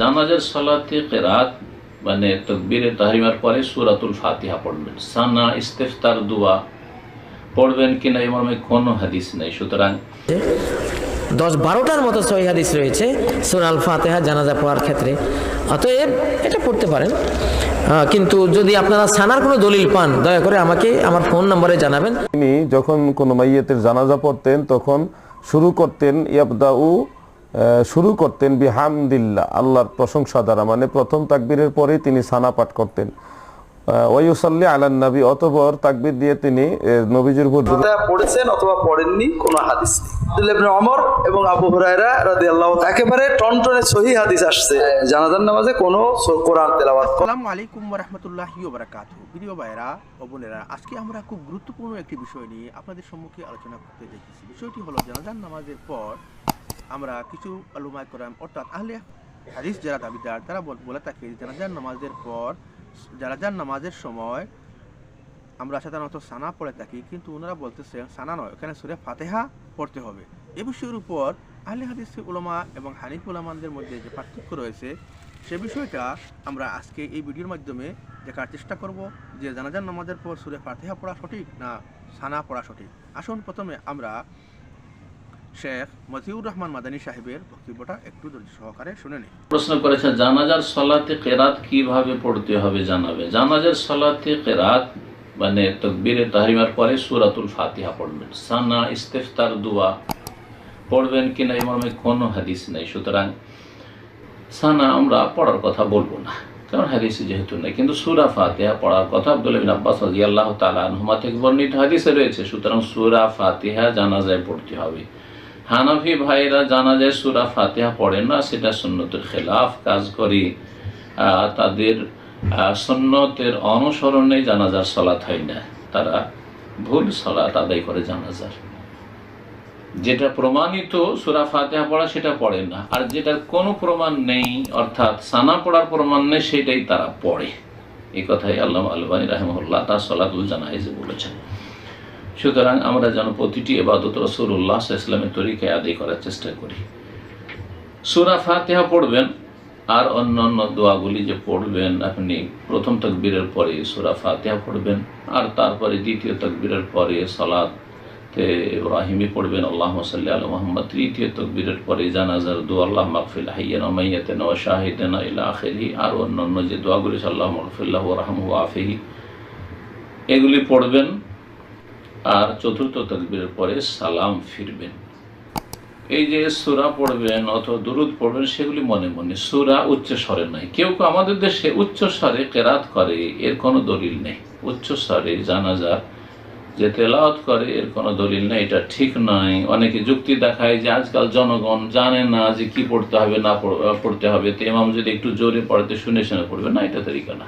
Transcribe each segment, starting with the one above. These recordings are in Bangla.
জানাজার সালাতে কেরাত মানে তকবীরে তাহরিমার পরে সুরাতুল ফাতিহা পড়বেন। সানা ইস্তেফতার দোয়া পড়বেন কিনা এই মর্মে কোনো হাদিস নেই। সুতরাং দশ বারোটার মতো সহি হাদিস রয়েছে সুরাল ফাতেহা জানাজা পড়ার ক্ষেত্রে। অতএব এটা পড়তে পারেন। আহ, কিন্তু যদি আপনারা সানার কোনো দলিল পান দয়া করে আমাকে আমার ফোন নম্বরে জানাবেন। তিনি যখন কোনো মাইয়েতের জানাজা পড়তেন তখন শুরু করতেন ইয়াবদাউ শুরু করতেন বিহামদিল্লাহ আল্লাহর প্রশংসা দ্বারা। মানে প্রথম তাকবীরের পরেই তিনি সানা পাঠ করতেন। ওয়ুসাল্লি আলান নবী অতপর তাকবীর দিয়ে তিনি নবীজির উপর পড়েছেন অথবা পড়েননি কোনো হাদিস ইবনে ওমর এবং আবু হুরায়রা রাদিয়াল্লাহু একেবারে টনটনে সহি হাদিস আসছে। জানাজার নামাজে কোনো কোরআন তেলাওয়াত আসসালামু আলাইকুম রহমতুল্লাহি বারাকাতু প্রিয় ভাইরা ও বোনেরা আজকে আমরা খুব গুরুত্বপূর্ণ একটি বিষয় নিয়ে আপনাদের সম্মুখে আলোচনা করতে যাচ্ছি। বিষয়টি হলো জানাজান নামাজের পর আমরা কিছু আলুমায় করাম। অর্থাৎ আহলে হাদিস যারা দাবিদার, তারা বলে থাকে যে জানাজান নামাজের পর জানাজান নামাজের সময় আমরা সাধারণত সানা পড়ে থাকি, কিন্তু ওনারা বলতেছেন সানা নয়, এখানে সুরে ফাতেহা পড়তে হবে। এ বিষয়ের উপর আহলে হাদিস উলামা এবং হানিফ উলামানদের মধ্যে যে পার্থক্য রয়েছে, সে বিষয়টা আমরা আজকে এই ভিডিওর মাধ্যমে দেখার চেষ্টা করব যে জানাজান নামাজের পর সুরে ফাতেহা পড়া সঠিক না সানা পড়া সঠিক। আসুন প্রথমে আমরা শেখ মতিউর রহমান মাদানী সাহেবের বক্তব্যটা একটু ধৈর্য সহকারে শুনে নিই প্রশ্ন করেছে জানাজার সলাতে কেরাত কীভাবে পড়তে হবে জানাবে। জানাজার সলাতে কেরাত মানে তকবীরে তাহরিমার পরে সুরাতুল ফাতিহা পড়বেন। সানা ইস্তেফতার দোয়া পড়বেন কিনা এই মর্মে কোনো হাদিস নেই। সুতরাং সানা আমরা পড়ার কথা বলব না, কারণ হাদিসে যেহেতু নেই। কিন্তু সুরা ফাতিহা পড়ার কথা আব্দুল বিন আব্বাস রাদিয়াল্লাহু তাআলা আনহুমা থেকে বর্ণিত হাদিসে রয়েছে। সুতরাং সুরা ফাতিহা জানাজায় পড়তে হবে। হানাফি ভাইরা জানাজায় সুরা ফাতিহা পড়েন না, সেটা সুন্নতের খেলাফ কাজ করে। তাদের সুন্নতের অনুসরণে জানাজার সলাত হয় না। তারা ভুল সলাত আদায় করে জানাজার। যেটা প্রমাণিত সুরা ফাতিহা পড়া, সেটা পড়ে না। আর যেটার কোনো প্রমাণ নেই, অর্থাৎ সানা পড়ার প্রমাণ নেই, সেটাই তারা পড়ে। এই কথাই আল্লাহ আলবানী রাহমুল্লাহ তার সলাতুল জানাইজে বলেছেন। সুতরাং আমরা যেন প্রতিটি এবাদত রসুল্লাহ ইসলামের তরিকায় আদায় করার চেষ্টা করি। সুরা ফাতিহা পড়বেন, আর অন্য অন্য দোয়াগুলি যে পড়বেন আপনি, প্রথম তকবীরের পরে সুরা ফাতিহা পড়বেন, আর তারপরে দ্বিতীয় তকবীরের পরে সলাদ ইব্রাহিমি পড়বেন, আল্লাহ সাল্লি আল মোহাম্মদ। তৃতীয় তকবীরের পরে জানাজার দু আল্লাহ মাকফিল হাইয়ান ও শাহিদেন ইলা আখেরি আর অন্য অন্য যে দোয়াগুলি সাল্লাহ মকফিল্লাহ রাহম আফেহি, এগুলি পড়বেন। আর চতুর্থ তকবীরের পরে সালাম ফিরবেন। এই যে সুরা পড়বেন অথবা দুরুদ পড়বেন, সেগুলি মনে মনে সুরা উচ্চ স্বরে নয়। কেউ কেউ আমাদের দেশে উচ্চ স্বরে কেরাত করে, এর কোনো দলিল নেই। উচ্চ স্বরে জানাজা যে তেলাওয়াত করে, এর কোনো দলিল নেই, এটা ঠিক নয়। অনেকে যুক্তি দেখায় যে আজকাল জনগণ জানে না যে কি পড়তে হবে, না পড়তে হবে। তো ইমাম যদি একটু জোরে পড়তে শুনে শুনে পড়বে, না, এটা তরিকা না।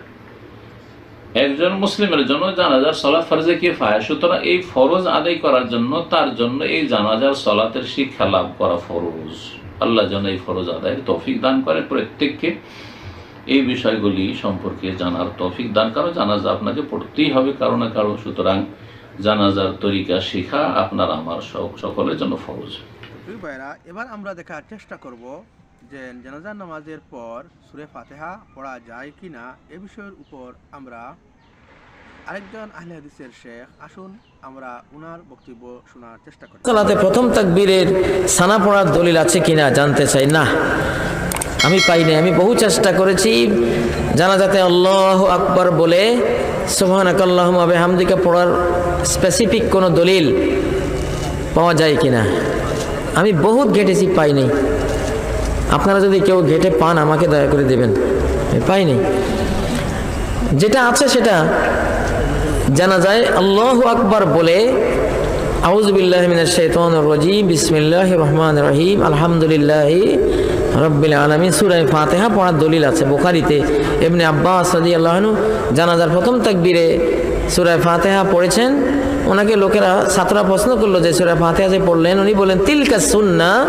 একজন মুসলিমের জন্য জানাজার সলাৎ ফরজে কি ফায় সুতরাং এই ফরজ আদায় করার জন্য, তার জন্য এই জানাজার সলাতের শিক্ষা লাভ করা ফরজ। আল্লাহ যেন এই ফরজ আদায়ের তৌফিক দান করে প্রত্যেককে এই বিষয়গুলি সম্পর্কে জানার তৌফিক দান কারও জানাজা আপনাকে পড়তেই হবে কারও না কারও। সুতরাং জানাজার তরিকা শেখা আপনার আমার সক- সকলের জন্য ফরজ। ভাইরা এবার আমরা দেখার চেষ্টা করব যে জানাজার নামাজের পর সুরে ফাতেহা পড়া যায় কি না এ বিষয়ের উপর আমরা আরেকজন আহলে হাদিসের শেখ, আসুন আমরা উনার বক্তব্য শোনার চেষ্টা করি। সালাতে প্রথম তাকবীরের সানা পড়ার দলিল আছে কিনা জানতে চাই? না। আমি পাইনি আমি বহু চেষ্টা করেছি। জানাজাতে আল্লাহ আকবর বলে সোহান আকাল্লাহ হামদিকা পড়ার স্পেসিফিক কোনো দলিল পাওয়া যায় কিনা? আমি বহুত ঘেটেছি পাইনি আপনারা যদি কেউ ঘেটে পান, আমাকে দয়া করে দেবেন। পাইনি। যেটা আছে সেটা জানা যায়, আল্লাহ আকবার বলে আউজবিল্লাহ মিনাশ শাইতানির রাজিম, বিসমিল্লাহির রহমানির রহিম, আলহামদুলিল্লাহ ফাতিহা পড়ার দলিল আছে আনহু জানাজার প্রথম তাকবীরে সূরা ফাতিহা পড়েছেন। ওনাকে লোকেরা ছাত্ররা প্রশ্ন করল যে, সূরা ফাতিহা যে পড়লেন? উনি বলেন তিলকা সুন্নাহ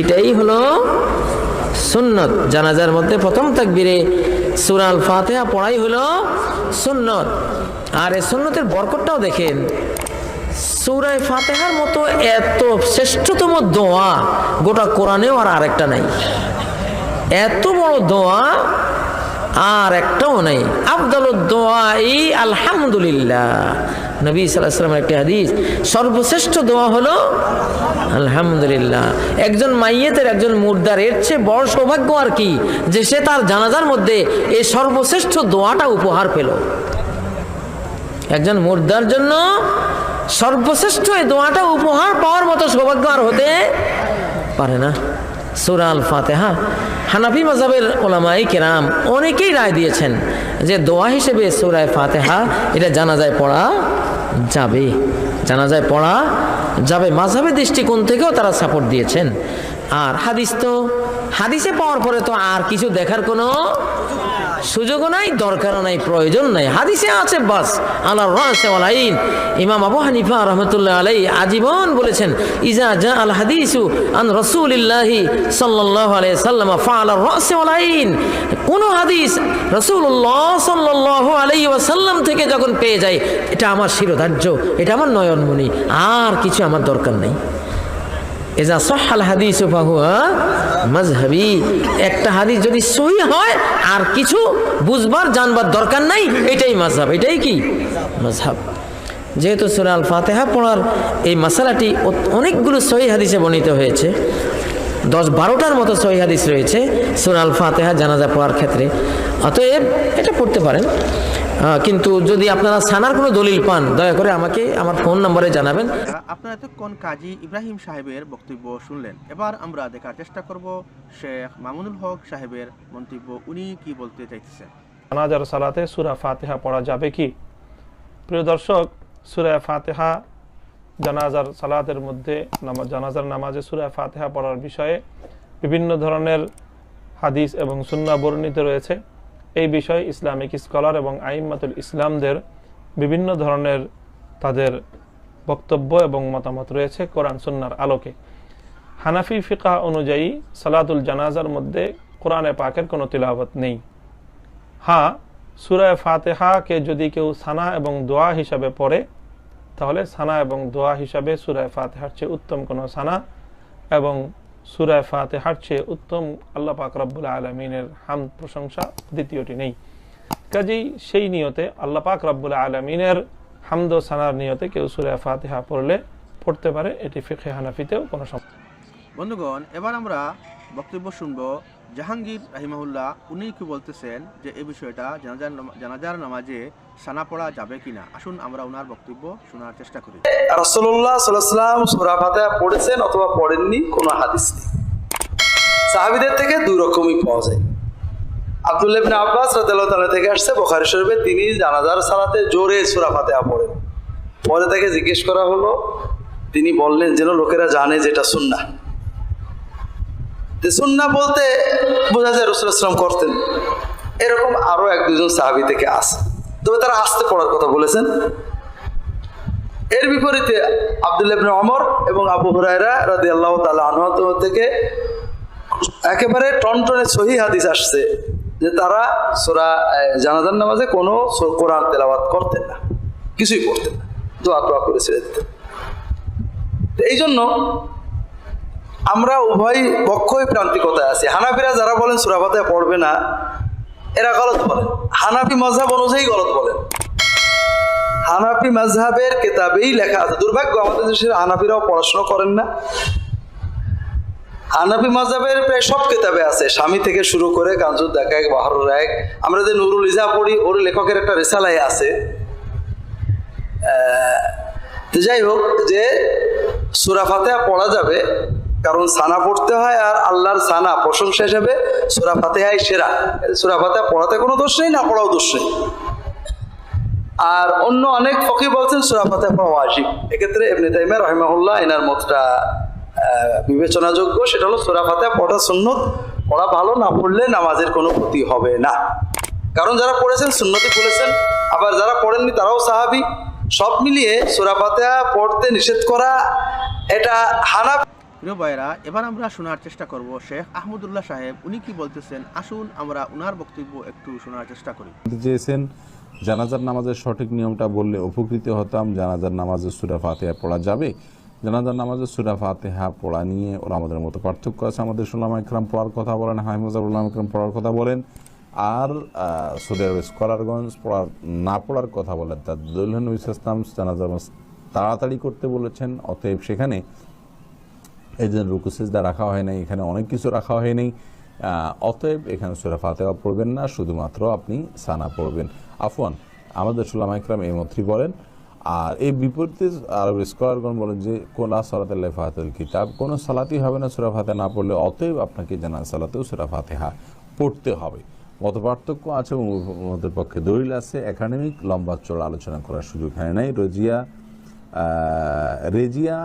এটাই হলো সুন্নত। জানাজার মধ্যে প্রথম তাকবীরে সূরা আল ফাতিহা পড়াই হলো সুন্নত। আর এই সুন্নতের বরকতটাও দেখেন সূরায় ফাতিহার মতো এত শ্রেষ্ঠতম দোয়া গোটা কোরআনেও আর আরেকটা নাই। এত বড় দোয়া আর একটাও নেই। আফদল দোয়া আলহামদুলিল্লাহ। নবী সাল্লামের একটি হাদিস, সর্বশ্রেষ্ঠ দোয়া হলো, আলহামদুলিল্লাহ, একজন মাইয়েতের একজন মুর্দার এর চেয়ে বড় সৌভাগ্য আর কি, যে সে তার জানাজার মধ্যে এই সর্বশ্রেষ্ঠ দোয়াটা উপহার পেল। একজন মুর্দার জন্য সর্বশ্রেষ্ঠ এই দোয়াটা উপহার পাওয়ার মতো সৌভাগ্য আর হতে পারে না। সুরা আল ফাতেহা হানাফি মজাবের ওলামাই কেরাম অনেকেই রায় দিয়েছেন যে দোয়া হিসেবে সুরায় ফাতেহা এটা জানাজায় পড়া যাবে। জানাজায় পড়া যাবে। মাঝাবে দৃষ্টিকোণ থেকেও তারা সাপোর্ট দিয়েছেন। আর হাদিস তো হাদিসে পাওয়ার পরে তো আর কিছু দেখার কোনো সুযোগও নাই, দরকারও নাই, প্রয়োজন নাই। হাদিসে আছে, বাস আল্লাহ রাসে আলাইন ইমাম আবু হানিফা রহমতুল্লাহ আলাই আজীবন বলেছেন, ইজা জা আল হাদিসু আন রসুলিল্লাহি সাল্লাল্লাহু আলাইহি সাল্লাম ফাআলা রাসে আলাইন কোন হাদিস রাসূলুল্লাহ সাল্লাল্লাহু আলাইহি ওয়াসাল্লাম থেকে যখন পেয়ে যায়, এটা আমার শিরোধার্য, এটা আমার নয়নমণি, আর কিছু আমার দরকার নেই। এজা সহাল হাদিস মাজহাবি একটা হাদিস যদি সহি হয়, আর কিছু বুঝবার, জানবার দরকার নাই, এটাই মাঝহাব এটাই কি? মাঝহাব যেহেতু সুরা আল ফাতেহা পড়ার এই মশালাটি অনেকগুলো সহি হাদিসে বর্ণিত হয়েছে। দশ বারোটার মতো সহি হাদিস রয়েছে সুরা আল ফাতেহা জানাজা পড়ার ক্ষেত্রে। অতএব এটা পড়তে পারেন। কিন্তু যদি আপনারা সানার কোনো দলিল পান দয়া করে আমাকে আমার ফোন নম্বরে জানাবেন। আপনারা এতক্ষণ কাজী ইব্রাহিম সাহেবের বক্তব্য শুনলেন। এবার আমরা দেখার চেষ্টা করব শেখ মামুনুল হক সাহেবের মন্তব্য। উনি কি বলতে চাইতেছেন? জানাজার সালাতে সুরা ফাতেহা পড়া যাবে কি? প্রিয় দর্শক সুরা ফাতেহা জানাজার সালাতের মধ্যে জানাজার নামাজে সুরা ফাতেহা পড়ার বিষয়ে বিভিন্ন ধরনের হাদিস এবং সুন্না বর্ণিত রয়েছে। এই বিষয়ে ইসলামিক স্কলার এবং আইম্মাতুল ইসলামদের বিভিন্ন ধরনের তাদের বক্তব্য এবং মতামত রয়েছে কোরআন সুন্নার আলোকে। হানাফি ফিকা অনুযায়ী সালাতুল জানাজার মধ্যে কোরআনে পাকের কোনো তিলাবত নেই। হ্যাঁ সুরায় ফাতেহাকে যদি কেউ সানা এবং দোয়া হিসাবে পড়ে, তাহলে সানা এবং দোয়া হিসাবে সুরায় ফাতেহার চেয়ে উত্তম কোনো সানা এবং সুরায় ফাতেহার চেয়ে উত্তম আল্লাহ পাক রব্বুল আলমিনের হাম প্রশংসা দ্বিতীয়টি নেই। কাজেই সেই নিয়তে আল্লাহ পাক রব্বুল আলমিনের হামদ সানার নিয়তে কেউ সুরায় ফাতেহা পড়লে পড়তে পারে, এটি ফিখে হানাফিতেও কোনো সমস্যা বন্ধুগণ, এবার আমরা বক্তব্য শুনব জাহাঙ্গীর রাহিমাহুল্লাহ, উনি কি বলতেছেন যে এই বিষয়টা জানাজার জানাজার নামাজে সানা পড়া যাবে কিনা? আসুন আমরা ওনার বক্তব্য শোনার চেষ্টা করি। রাসূলুল্লাহ সাল্লাম সুরা ফাতিহা পড়েছেন অথবা পড়েননি, কোনো হাদিস নেই। সাহাবিদের থেকে দুই রকমই পাওয়া যায়। আব্দুল্লাহ ইবনে আব্বাস রাদিয়াল্লাহু তাআলা থেকে আসছে, বুখারী শরীফে তিনি জানাজার সালাতে জোরে সূরা ফাতিহা পড়েন। পরে তাকে জিজ্ঞেস করা হলো, তিনি বললেন যেন লোকেরা জানে যেটা সুন্নাহ। যে সুন্নাহ বলতে বোঝা যায় সাল্লাল্লাহু করতেন। এরকম আরও এক দুজন সাহাবী থেকে আছে তবে তারা আসতে পড়ার কথা বলেছেন। এর বিপরীতে আব্দুল্লাহ ইবনে ওমর এবং আবু হুরায়রা রাদিয়াল্লাহু তাআলা আনহু থেকে একেবারে টনটনে সহি হাদিস আসছে যে তারা সূরা আহ, জানাজার নামাজে কোনো কোরআন তেলাওয়াত করতেন না। কিছুই করতেন না। দোয়া টোয়া করে ছেড়ে দিতেন। এই জন্য আমরা উভয় পক্ষই প্রান্তিকতায় আছি। হানাফিরা যারা বলেন সূরা ফাতিহা পড়বে না, এরা গলত বলেন হানাফি মজহাব অনুযায়ী গলত বলেন হানাফি মাজহাবের কেতাবেই লেখা আছে। দুর্ভাগ্য, আমাদের দেশের হানাফিরাও পড়াশোনা করেন না। হানাফি মাজহাবের প্রায় সব কেতাবে আছে। স্বামী থেকে শুরু করে কাঞ্জুর দেখায় বাহারুর এক। আমরা যে নুরুল ইজা পড়ি, ওর লেখকের একটা রেসালাই আছে। যাই হোক, যে সুরাফাতে পড়া যাবে কারণ সানা পড়তে হয় আর আল্লাহর সানা প্রশংসা হিসেবে সুরা ফাতেহাই সেরা। সুরা ফাতেহা পড়াতে কোনো দোষ নেই, না পড়াও দোষ নেই। আর অন্য অনেক ফকি বলছেন সুরা ফাতেহা পড়া ওয়াজিব। এক্ষেত্রে এমনি তাইমা রহিমাহুল্লাহ এনার মতটা বিবেচনাযোগ্য। সেটা হলো সুরা ফাতেহা পড়া সুন্নত, পড়া ভালো, না পড়লে নামাজের কোনো ক্ষতি হবে না। কারণ যারা পড়েছেন সুন্নতি পড়েছেন, আবার যারা পড়েননি তারাও সাহাবি। সব মিলিয়ে সুরা ফাতেহা পড়তে নিষেধ করা, এটা হানা প্রিয় ভাইরা এবার আমরা শোনার চেষ্টা করব শেখ আহমদুল্লাহ সাহেব। উনি কি বলতেছেন? আসুন আমরা ওনার বক্তব্য একটু শোনার চেষ্টা করি। চেয়েছেন, জানাজার নামাজের সঠিক নিয়মটা বললে উপকৃত হতাম। জানাজার নামাজের সুরা ফাতিহা পড়া যাবে। জানাজার নামাজে সুরা ফাতেহা পড়া নিয়ে ওরা আমাদের মতো পার্থক্য আছে। আমাদের সুলাম ইকরাম পড়ার কথা বলেন হাইমুজাবুল্লাহ ইকরাম পড়ার কথা বলেন। আর সুরের স্কলারগঞ্জ পড়ার, না পড়ার কথা বলেন। তার দৈল নবী ইসলাম জানাজা নামাজ তাড়াতাড়ি করতে বলেছেন। অতএব সেখানে এই যে রুকু সিজদা রাখা হয় নাই, এখানে অনেক কিছু রাখা হয় নাই। অতএব এখানে সুরা ফাতেহা পড়বেন না, শুধুমাত্র আপনি সানা পড়বেন। আফওয়ান, আমাদের সুলামা ইকরাম এই মন্ত্রী বলেন, আর এই বিপরীতে আরব স্কলারগণ বলেন যে কোলা সালাতাল্লাহ ফাতেল কিতাব, কোনো সালাতই হবে না সুরা ফাতে না পড়লে, অতএব আপনাকে জানা সালাতেও সুরা ফাতেহা পড়তে হবে। মত পার্থক্য আছে উভয়ের পক্ষে দলিল আছে, একাডেমিক লম্বা চড়া আলোচনা করার সুযোগ হয় নাই। রজিয়া রেজিয়া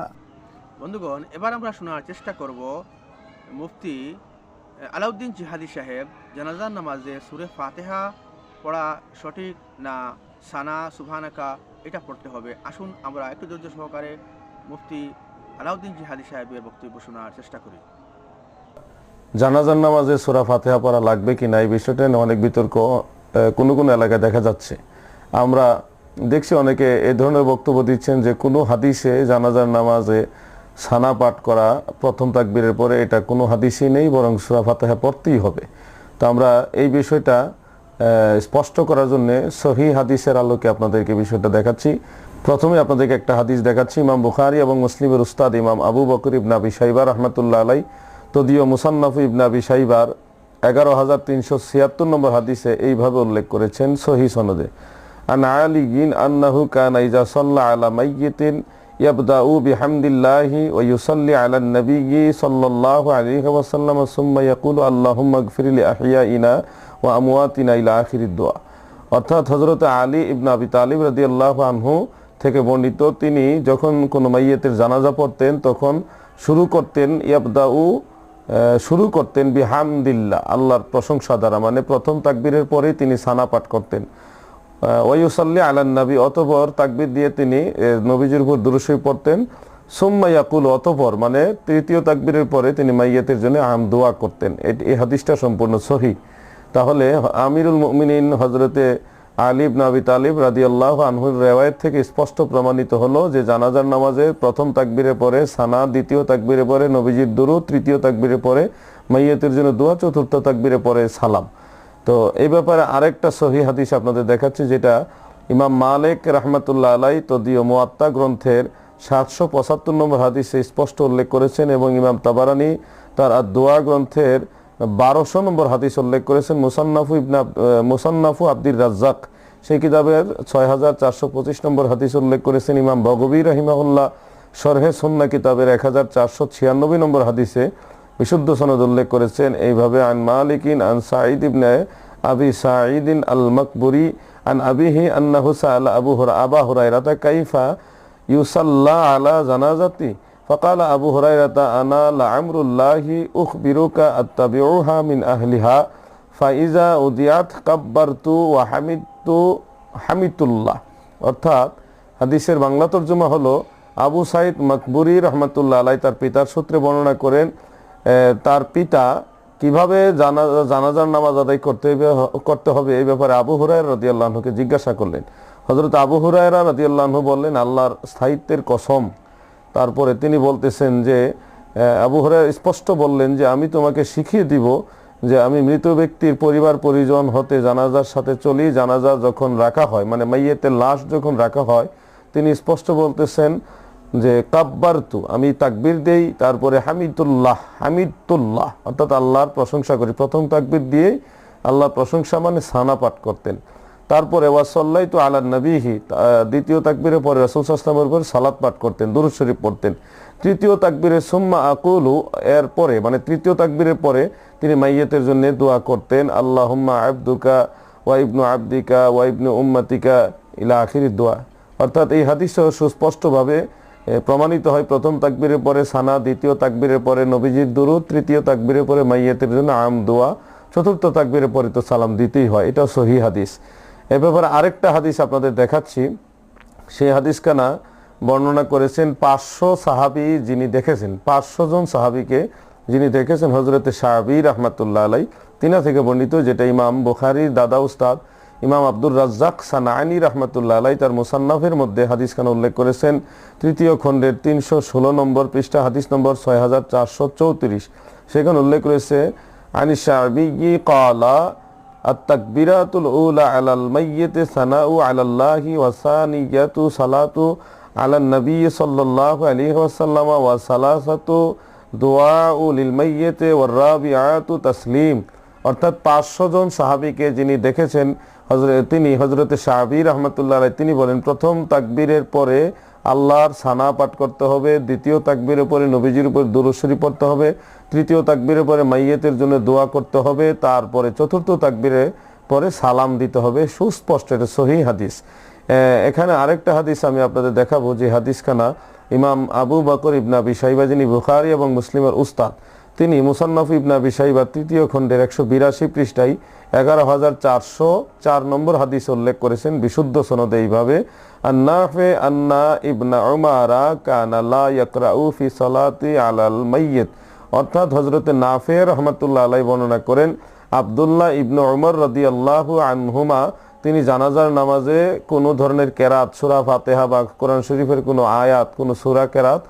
বন্ধুগণ, এবার আমরা শোনার চেষ্টা করব মুফতি আলাউদ্দিন জিহাদি সাহেব, জানাজার নামাজে সুরে ফাতেহা পড়া সঠিক না সানা, সুবহানাকা, এটা পড়তে হবে। আসুন আমরা একটু ধৈর্য সহকারে মুফতি আলাউদ্দিন জিহাদি সাহেবের বক্তব্য শোনার চেষ্টা করি। জানাজার নামাজে সুরা ফাতেহা পড়া লাগবে কি না এই বিষয়টা নিয়ে অনেক বিতর্ক কোনো কোনো এলাকায় দেখা যাচ্ছে। আমরা দেখছি অনেকে এ ধরনের বক্তব্য দিচ্ছেন যে কোনো হাদিসে জানাজার নামাজে সানা পাঠ করা প্রথম তাকবীরের পরে এটা কোনো হাদিসই নেই, বরং সোরা ফাতেহা পড়তেই হবে। তো আমরা এই বিষয়টা স্পষ্ট করার জন্য সহি হাদিসের আলোকে আপনাদেরকে বিষয়টা দেখাচ্ছি। প্রথমে আপনাদেরকে একটা হাদিস দেখাচ্ছি, ইমাম বুখারি এবং মুসলিমের উস্তাদ ইমাম আবু বকর ইবনা আবি সাইবা রহমতুল্লাহ আলাই তদীয় মুসান্নাফু ইবনা আবি সাইবার এগারো হাজার তিনশো ছিয়াত্তর নম্বর হাদিসে এইভাবে উল্লেখ করেছেন সহি সনদে। আন আলিগিন আন্নাহু কানা ইজা সাল্লা আলা মাইয়িতিন ইয়াবদাউ বিহামদিল্লাহি ওয়া ইউসাল্লি আলা নবিয়্যি সাল্লাল্লাহু আলাইহি ওয়া সাল্লাম সুম্মা ইয়াকুলু আল্লাহুম্মা ইগফির লি আহইয়াইনা ওয়া আমওয়াতিনা ইলা আখিরিদ দোয়া। অর্থাৎ হজরত আলী ইবনা আবি তালিব রাদিয়াল্লাহু আনহু থেকে বর্ণিত, তিনি যখন কোনো মাইয়াতের জানাজা পড়তেন, তখন শুরু করতেন ইয়াবদাউ শুরু করতেন বিহামদিল্লাহ, আল্লাহর প্রশংসা দ্বারা। মানে প্রথম তাকবীরের পরেই তিনি সানা পাঠ করতেন। ওয়ুসাল্লি আলান নবী, অতপর তাকবির দিয়ে তিনি নবীজির উপর দুরুশই পড়তেন। সুম্মা ইয়াকুল, অতপর মানে তৃতীয় তাকবীরের পরে তিনি মাইয়াতের জন্য আম, দোয়া করতেন। এই হাদিসটা সম্পূর্ণ সহি। তাহলে আমিরুল মুমিনিন হজরতে আলী ইবনে আবি তালিব রাদিয়াল্লাহু আনহুর রেওয়ায়েত থেকে স্পষ্ট প্রমাণিত হলো যে জানাজার নামাজে প্রথম তাকবীরের পরে সানা, দ্বিতীয় তাকবীরের পরে নবীজির দুরু তৃতীয় তাকবীরের পরে মাইয়াতের জন্য দোয়া, চতুর্থ তাকবীরের পরে সালাম। তো এই ব্যাপারে আরেকটা সহি হাদিস আপনাদের দেখাচ্ছি, যেটা ইমাম মালিক রহমতুল্লাহ আলাই তদীয় মোয়াত্তা গ্রন্থের সাতশো পঁচাত্তর নম্বর হাদিসে স্পষ্ট উল্লেখ করেছেন এবং ইমাম তাবারানি তার দোয়া গ্রন্থের বারোশো নম্বর হাদিস উল্লেখ করেছেন, মুসান্নাফু ইবনা মুসান্নাফু আব্দুর রাজ্জাক। সেই কিতাবের ছয় হাজার চারশো পঁচিশ নম্বর হাদিস উল্লেখ করেছেন ইমাম বগবী রহিমাহুল্লাহ সরহে সন্না কিতাবের এক হাজার চারশো ছিয়ানব্বই নম্বর হাদিসে বিশুদ্ধ সনদ উল্লেখ করেছেন এইভাবে আন মালিকিন আন সাঈদ ইবনে আবি সাঈদিন আল মকবুরি আন আবিহি আন্নাহু সাআলা আবু হুরা আবা হুরায়রাতা কাইফা ইউসাল্লা আলা জানাজাতি فقال أبو هريرة أنا لعمر الله أخبرك أتبعها من أهلها فإذا أوديت كبرت وحمدت حمدت الله অর্থাৎ হাদিসের বাংলা তর্জমা হলো আবু সাইদ মকবুরি রহমতুল্লাহ আলাই তার পিতার সূত্রে বর্ণনা করেন এ, তার পিতা কীভাবে জানা, জানাজার নামাজ আদায় করতে করতে হবে এই ব্যাপারে আবু হুরায়রা রাদিয়াল্লাহুকে জিজ্ঞাসা করলেন। হযরত আবু হুরায়রা রাদিয়াল্লাহু বললেন, আল্লাহর স্থায়িত্বের কসম। তারপরে তিনি বলতেছেন যে আবু হুরায়রা স্পষ্ট বললেন যে, আমি তোমাকে শিখিয়ে দিব যে, আমি মৃত ব্যক্তির পরিবার পরিজন হতে জানাজার সাথে চলি। জানাজা যখন রাখা হয় মানে মাইয়েতের লাশ যখন রাখা হয়, তিনি স্পষ্ট বলতেছেন যে কাব্বারতু আমি তাকবির দেই, তারপরে হামিদুল্লাহ হামিদুল্লাহ, অর্থাৎ আল্লাহর প্রশংসা করি। প্রথম তাকবির দিয়েই আল্লাহর প্রশংসা মানে সানা পাঠ করতেন। তারপরে ওয়াসল্লাই তো আলা নবীহি দ্বিতীয় তাকবীরের পরে রসুল আসলামের উপর পাঠ করতেন, দুরুদ শরীফ পড়তেন। তৃতীয় তাকবীরের সুম্মা আকুলু, এর পরে মানে তৃতীয় তাকবীরের পরে তিনি মাইয়েতের জন্য দোয়া করতেন, আল্লাহুম্মা আবদুকা ওয়া ইবনু আবদিকা ওয়াইবনু উম্মাতিকা ইলা আখির দোয়া। অর্থাৎ এই হাদিস সুস্পষ্টভাবে প্রমাণিত হয় প্রথম তাকবীরের পরে সানা, দ্বিতীয় তাকবীরের পরে নবীজির দুরুদ, তৃতীয় তাকবীরের পরে মাইয়াতের জন্য আম, দোয়া, চতুর্থ তাকবীরের পরে তো সালাম দিতেই হয়। এটা সহি হাদিস। এ ব্যাপারে আরেকটা হাদিস আপনাদের দেখাচ্ছি। সেই হাদিসখানা বর্ণনা করেছেন পাঁচশো সাহাবি যিনি দেখেছেন, পাঁচশো জন সাহাবিকে যিনি দেখেছেন হজরতে সাহাবি রহমাতুল্লাহ আলাই তিনা থেকে বর্ণিত, যেটা ইমাম বুখারির দাদা উস্তাদ ইমাম আব্দুর রাজ্জাক সানায়নি রহমতুল্লাহ আলাই তার মুসান্নাফের মধ্যে হাদিস খান উল্লেখ করেছেন। তৃতীয় খণ্ডের তিনশো ষোলো নম্বর পৃষ্ঠা, হাদিস নম্বর ছয় হাজার চারশো চৌত্রিশ। সেখানে উল্লেখ করেছে আনি আনিসাবি কালা আত্তাকবিরাতুল উলা আলাল মাইয়েতে সানা উ আলাল্লাহি ওয়াসানিয়াতু সালাতু আলান নবী সাল্লাল্লাহ আলাইহি ওয়াসাল্লাম ওয়া সালাসাতু দোয়াউ লিল মাইয়েতে ওয়ার রাবিআতু তাসলিম। অর্থাৎ পাঁচশো জন সাহাবিকে যিনি দেখেছেন হজরত তিনি হজরতে সাহাবি রহমতুল্লাহ তিনি বলেন, প্রথম তাকবীরের পরে আল্লাহর সানা পাঠ করতে হবে, দ্বিতীয় তাকবীরের পরে নবীজির উপর দুরুশরী পড়তে হবে, তৃতীয় তাকবীরের পরে মাইয়েতের জন্য দোয়া করতে হবে, তারপরে চতুর্থ তাকবীরে পরে সালাম দিতে হবে। সুস্পষ্ট, এটা সহি হাদিস। এখানে আরেকটা হাদিস আমি আপনাদের দেখাবো, যে হাদিসখানা ইমাম আবু বকর ইবনা বিসাইবা যিনি বুখারি এবং মুসলিমের উস্তাদ তিনি মুসান্নফ ইবনা বিসাইবা তৃতীয় খণ্ডের একশো বিরাশি পৃষ্ঠায় এগারো হাজার চারশো চার নম্বর হাদিস উল্লেখ করেছেন বিশুদ্ধ সনদে এইভাবে, আন্নাফে আন্না ইবনা উমারা কানা লা ইয়াকরাউ ফি সালাতি আলাল মাইয়িত। অর্থাৎ হজরতে নাফে রহমতুল্লাহ আলাই বর্ণনা করেন, আবদুল্লাহ ইবনু উমর রাদিয়াল্লাহু আনহুমা, তিনি জানাজার নামাজে কোনো ধরনের কেরাত, সুরা ফাতেহা বা কোরআন শরীফের কোনো আয়াত, কোনো সুরা কেরাত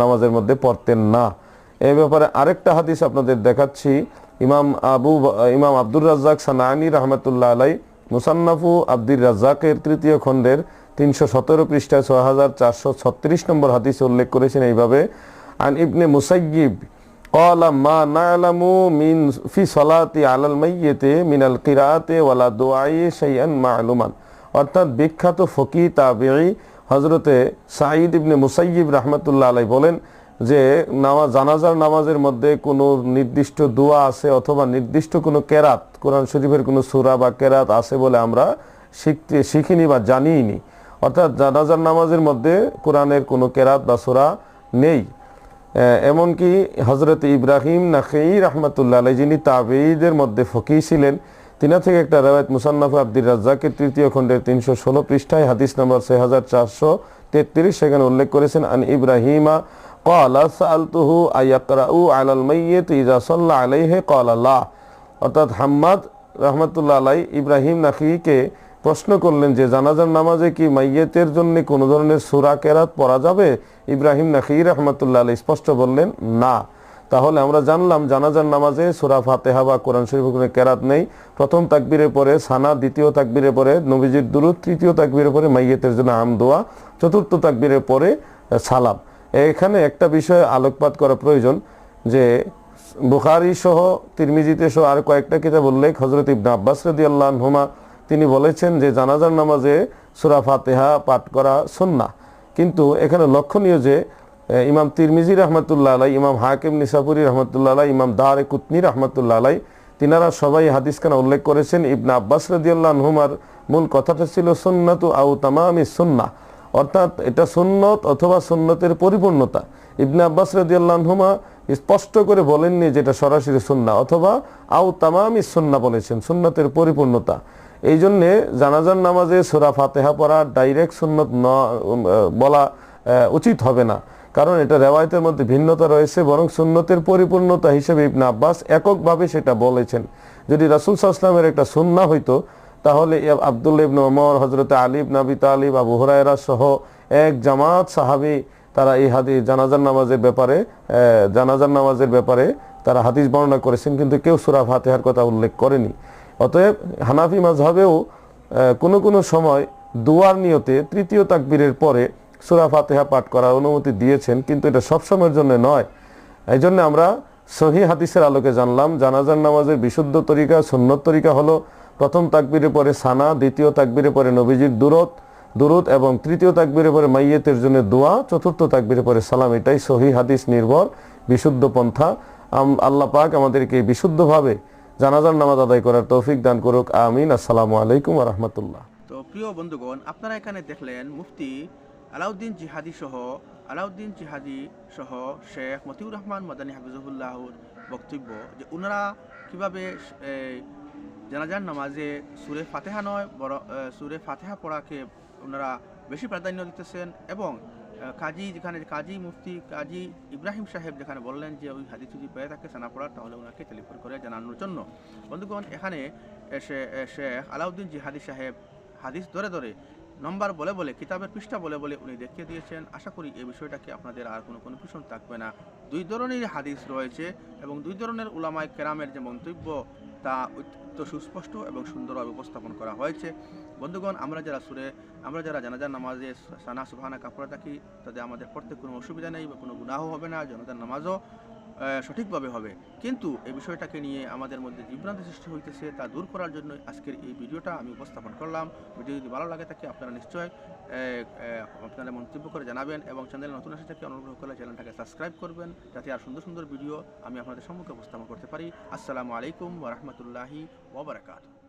নামাজের মধ্যে পড়তেন না। এ ব্যাপারে আরেকটা হাদিস আপনাদের দেখাচ্ছি ইমাম আবু ইমাম আব্দুর রাজ্জাক সানানি রহমতুল্লাহ আলাই মুসান্নাফু আব্দুর রাজ্জাকের তৃতীয় খণ্ডের তিনশো সতেরো পৃষ্ঠায় ছয় হাজার চারশো ছত্রিশ নম্বর হাদিস উল্লেখ করেছেন এইভাবে আন ইবনে মুসাইয়িব قال ما نعلم من في صلاة على الميت من القراءة ولا دعاء شيئا معلوما অর্থাৎ বিখ্যাত ফকি তাবিঈ হজরতে সাঈদ ইবনে মুসাইয়িব রাহমাতুল্লাহ আলাই বলেন যে নামাজ, জানাজার নামাজের মধ্যে কোনো নির্দিষ্ট দোয়া আছে অথবা নির্দিষ্ট কোনো কেরাত, কোরআন শরীফের কোনো সূরা বা কেরাত আছে বলে আমরা শিখতে, শিখিনি বা জানিইনি। অর্থাৎ জানাজার নামাজের মধ্যে কোরআনের কোনো কেরাত বা সূরা নেই। এমনকি হজরত ইব্রাহিম নাখেই রহমতুল্লাহ আলাই যিনি তাবেঈদের মধ্যে ফকি ছিলেন, তিনা থেকে একটা রেওয়ায়ত মুসান্নাফ আব্দুর রাজ্জাকের তৃতীয় খণ্ডের তিনশো ষোলো পৃষ্ঠায় হাদিস নম্বর ছয় হাজার চারশো তেত্রিশ সেখানে উল্লেখ করেছেন, আন ইব্রাহিমা কলা সালতুহু আয়াকরাউ আলাল মাইয়িত ইজা সাল্লা আলাইহি কলা লা অর্থাৎ হাম্মাদ রহমতুল্লাহ আলাই ইব্রাহিম নাকিকে প্রশ্ন করলেন যে, জানাজার নামাজে কি মাইয়েতের জন্য কোনো ধরনের সুরা কেরাত পড়া যাবে? ইব্রাহিম নাকি রহমতুল্লাহ আলাই স্পষ্ট বললেন, না। তাহলে আমরা জানলাম জানাজার নামাজে সুরা ফাতেহা বা কোরআন শরীফ কোনো কেরাত নেই। প্রথম তাকবিরে পরে সানা, দ্বিতীয় তাকবিরে পরে নবীজির দুরুদ, তৃতীয় তাকবিরের পরে মাইয়েতের জন্য আম দোয়া চতুর্থ তাকবিরে পরে সালাম। এখানে একটা বিষয়ে আলোকপাত করা প্রয়োজন যে বুখারি সহ, তিরমিজিতে সহ আর কয়েকটা কিতাব উল্লেখ হজরত ইবনা আব্বাস রদি আল্লাহ হুমা তিনি বলেছেন যে জানাজার নামাজে সুরা ফাতেহা পাঠ করা সুন্না কিন্তু এখানে লক্ষণীয় যে ইমাম তিরমিজি রহমতুল্লাহ আলাই ইমাম হাকিম নিসাপুরি রহমতুল্লাহ আলাই ইমাম দারে কুতনি রহমতুল্লাহ আলাই তিনারা সবাই হাদিস খানা উল্লেখ করেছেন। ইবনা আব্বাস রদিয়াল্লাহ হুমার মূল কথাটা ছিল সুন্নাতু আউ তামামি সুন্না অর্থাৎ এটা সুন্নত অথবা সুন্নতের পরিপূর্ণতা। ইবনে আব্বাস রাদিয়াল্লাহুমা স্পষ্ট করে বলেননি যেটা সরাসরি সুন্না অথবা আও তামামি সুন্না বলেছেন, সুন্নতের পরিপূর্ণতা। এই জন্যে জানাজার নামাজে সুরা ফাতেহা পড়া ডাইরেক্ট সুন্নত ন বলা উচিত হবে না। কারণ এটা রেওয়ায়তের মধ্যে ভিন্নতা রয়েছে, বরং সুন্নতের পরিপূর্ণতা হিসেবে ইবনে আব্বাস এককভাবে সেটা বলেছেন। যদি রাসুল সাল্লামের একটা সুন্না হইতো তাহলে আব্দুল্লাহ ইবনে ওমর হজরত আলী ইবনে আবি তালিব আবু হুরায়রা সহ এক জামাত সাহাবি তারা এই হাদিস জানাজার নামাজের ব্যাপারে জানাজার নামাজের ব্যাপারে তারা হাদিস বর্ণনা করেছেন কিন্তু কেউ সুরা ফাতেহার কথা উল্লেখ করেনি। অতএব হানাফি মাযহাবেও আহ, কোনো কোনো সময় দুয়ার নিয়তে তৃতীয় তাকবীরের পরে সুরা ফাতেহা পাঠ করার অনুমতি দিয়েছেন কিন্তু এটা সবসময়ের জন্য নয়। এই জন্য আমরা সহি হাদিসের আলোকে জানলাম জানাজার নামাজের বিশুদ্ধ তরিকা সুন্নত তরিকা হলো প্রথম তাকবীরের পরে সানা, দ্বিতীয় তাকবীরের পরে নবীজির দূরত দুরুদ এবং তৃতীয় তাকবীরের পরে মাইয়েতের জন্য দোয়া, চতুর্থ তাকবীরের পরে সালাম, এটাই সহি হাদিস নির্ভর, বিশুদ্ধ পন্থা। আল্লাহ পাক আমাদেরকে বিশুদ্ধভাবে জানাজার নামাজ আদায় করার তৌফিক দান করুক, আমিন। আসসালামু আলাইকুম রহমতুল্লাহ। তো প্রিয় বন্ধুগণ, আপনারা এখানে দেখলেন মুফতি আলাউদ্দিন জিহাদি সহ, আলাউদ্দিন জিহাদি সহ শেখ মতিউর রহমান মাদানী হাফিজুল্লাহর বক্তব্য যে ওনারা কীভাবে জানাজার নামাজে সুরে ফাতেহা নয় বড় সুরে ফাতেহা পড়াকে ওনারা বেশি প্রাধান্য দিতেছেন এবং কাজী যেখানে, কাজী মুফতি কাজী ইব্রাহিম সাহেব যেখানে বললেন যে ওই হাদিস যদি পেয়ে থাকে সানা পড়ার তাহলে ওনাকে টেলিফোন করে জানানোর জন্য। বন্ধুগণ, এখানে শেখ আলাউদ্দিন জিহাদি সাহেব হাদিস ধরে ধরে নম্বর বলে বলে, কিতাবের পৃষ্ঠা বলে বলে উনি দেখিয়ে দিয়েছেন। আশা করি এই বিষয়টাকে আপনাদের আর কোনো কনফিউশন থাকবে না। দুই ধরনের হাদিস রয়েছে এবং দুই ধরনের উলামায় কেরামের যে মন্তব্য তা অত্যন্ত সুস্পষ্ট এবং সুন্দরভাবে উপস্থাপন করা হয়েছে। বন্ধুগণ, আমরা যারা সুরে, আমরা যারা জানাজার নামাজে সানা সুহানা কাপড় থাকি তাদের আমাদের পড়তে কোনো অসুবিধা নেই বা কোনো গুনাহ হবে না, জানাজার নামাজও। সঠিকভাবে হবে। কিন্তু এই বিষয়টাকে নিয়ে আমাদের মধ্যে বিভ্রান্তি সৃষ্টি হইতেছে, তা দূর করার জন্য আজকের এই ভিডিওটা আমি উপস্থাপন করলাম। ভিডিও যদি ভালো লাগে থাকে, আপনারা নিশ্চয় আপনারা মন্তব্য করে জানাবেন এবং চ্যানেল নতুন আসে থাকে অনুগ্রহ করে চ্যানেলটাকে সাবস্ক্রাইব করবেন, যাতে আর সুন্দর সুন্দর ভিডিও আমি আপনাদের সম্মুখে উপস্থাপন করতে পারি। আসসালামু আলাইকুম ওরহমতুল্লাহি ওবরাকাতু